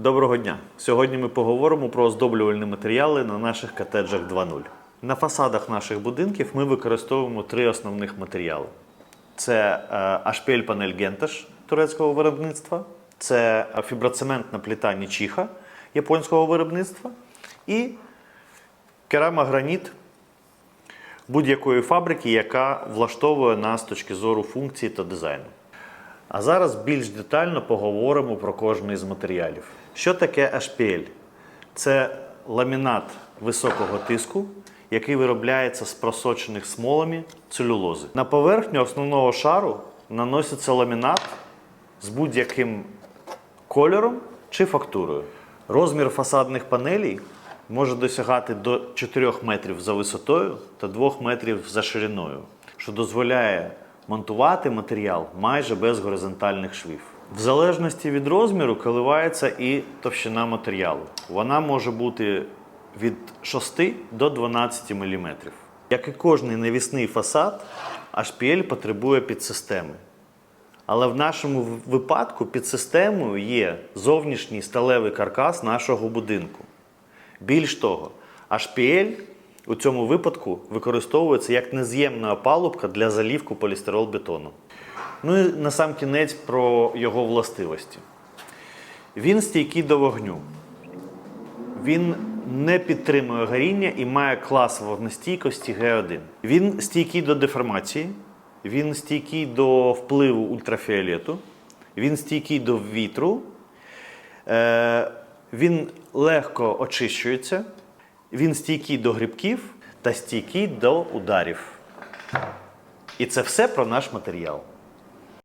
Доброго дня! Сьогодні ми поговоримо про оздоблювальні матеріали на наших котеджах 2.0. На фасадах наших будинків ми використовуємо три основних матеріали: це HPL панель Генташ турецького виробництва, це е, фіброцементна плита Нічиха японського виробництва і керамограніт будь-якої фабрики, яка влаштовує нас з точки зору функції та дизайну. А зараз більш детально поговоримо про кожний з матеріалів. Що таке HPL? Це ламінат високого тиску, який виробляється з просочених смолами целюлози. На поверхню основного шару наноситься ламінат з будь-яким кольором чи фактурою. Розмір фасадних панелей може досягати до 4 метрів за висотою та 2 метрів за шириною, що дозволяє монтувати матеріал майже без горизонтальних швів. В залежності від розміру коливається і товщина матеріалу. Вона може бути від 6 до 12 мм. Як і кожний навісний фасад, HPL потребує підсистеми. Але в нашому випадку під системою є зовнішній сталевий каркас нашого будинку. Більш того, HPL у цьому випадку використовується як нез'ємна опалубка для залівку полістирол-бетону. Ну і на сам кінець про його властивості. Він стійкий до вогню. Він не підтримує горіння і має клас вогнестійкості Г1. Він стійкий до деформації, він стійкий до впливу ультрафіолету, він стійкий до вітру, е, він легко очищується, він стійкий до грибків та стійкий до ударів. І це все про наш матеріал.